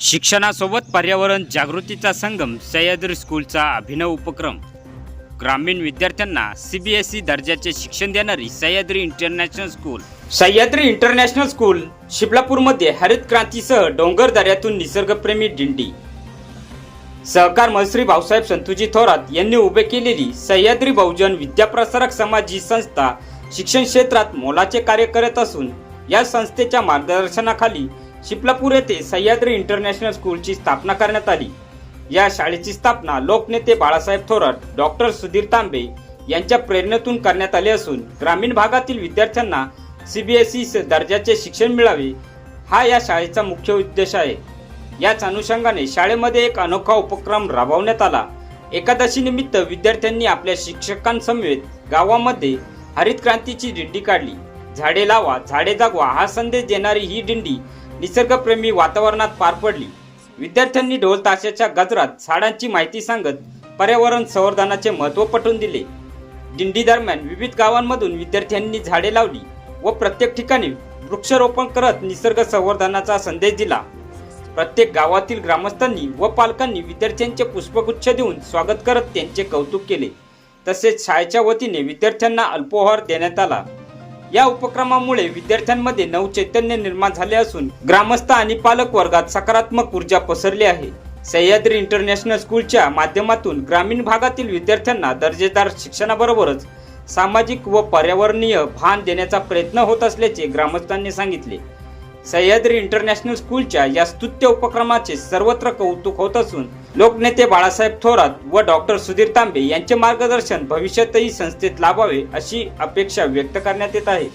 शिक्षणासोबत पर्यावरण जागृतीचा संगम सह्याद्री स्कूलचा अभिनव उपक्रम. ग्रामीण विद्यार्थ्यांना सीबीएसई दर्जाचे शिक्षण देणारी Sahyadri international school. Sahyadri international school शिपलापूरमध्ये हरित क्रांतीसह डोंगर दऱ्यातून निसर्गप्रेमी दिंडी. सहकार मंत्री भाऊसाहेब संतुजी थोरात यांनी उभे केलेली सह्याद्री बहुजन विद्याप्रसारक समाज ही संस्था शिक्षण क्षेत्रात मोलाचे कार्य करत असून या संस्थेच्या मार्गदर्शनाखाली शिपलापूर येथे सह्याद्री इंटरनॅशनल स्कूलची स्थापना करण्यात आली. या शाळेची स्थापना लोकनेते बाळासाहेब थोरात डॉक्टर सुधीर तांबे यांच्या प्रेरणेतून करण्यात आली असून ग्रामीण भागातील विद्यार्थ्यांना सीबीएसई दर्जाचे शिक्षण मिळावे हा या शाळेचा मुख्य उद्देश आहे. याच अनुषंगाने शाळेमध्ये एक अनोखा उपक्रम राबवण्यात आला. एकादशी निमित्त विद्यार्थ्यांनी आपल्या शिक्षकांसमवेत गावामध्ये हरित क्रांतीची दिंडी काढली. झाडे लावा झाडे जगवा हा संदेश देणारी ही दिंडी निसर्गप्रेमी वातावरणात पार पडली. विद्यार्थ्यांनी ढोल ताशाच्या गजरात झाडांची माहिती सांगत पर्यावरण संवर्धनाचे महत्त्व पटवून दिले. दिंडी दरम्यान विविध गावांमधून विद्यार्थ्यांनी झाडे लावली व प्रत्येक ठिकाणी वृक्षारोपण करत निसर्ग संवर्धनाचा संदेश दिला. प्रत्येक गावातील ग्रामस्थांनी व पालकांनी विद्यार्थ्यांचे पुष्पगुच्छ देऊन स्वागत करत त्यांचे कौतुक केले. तसेच शाळेच्या वतीने विद्यार्थ्यांना अल्पोहार देण्यात आला. या उपक्रमामुळे विद्यार्थ्यांमध्ये नवचैतन्य निर्माण झाले असून ग्रामस्थ आणि पालक वर्गात सकारात्मक ऊर्जा पसरली आहे. सह्याद्री इंटरनॅशनल स्कूलच्या माध्यमातून ग्रामीण भागातील विद्यार्थ्यांना दर्जेदार शिक्षणाबरोबरच सामाजिक व पर्यावरणीय भान देण्याचा प्रयत्न होत असल्याचे ग्रामस्थांनी सांगितले. सह्याद्री इंटरनॅशनल स्कूलच्या या स्तुत्य उपक्रमाचे सर्वत्र कौतुक होत असून लोकनेते बाळासाहेब थोरात व डॉक्टर सुधीर तांबे यांचे मार्गदर्शन भविष्यातही संस्थेत लाभावे अशी अपेक्षा व्यक्त करण्यात येत आहे.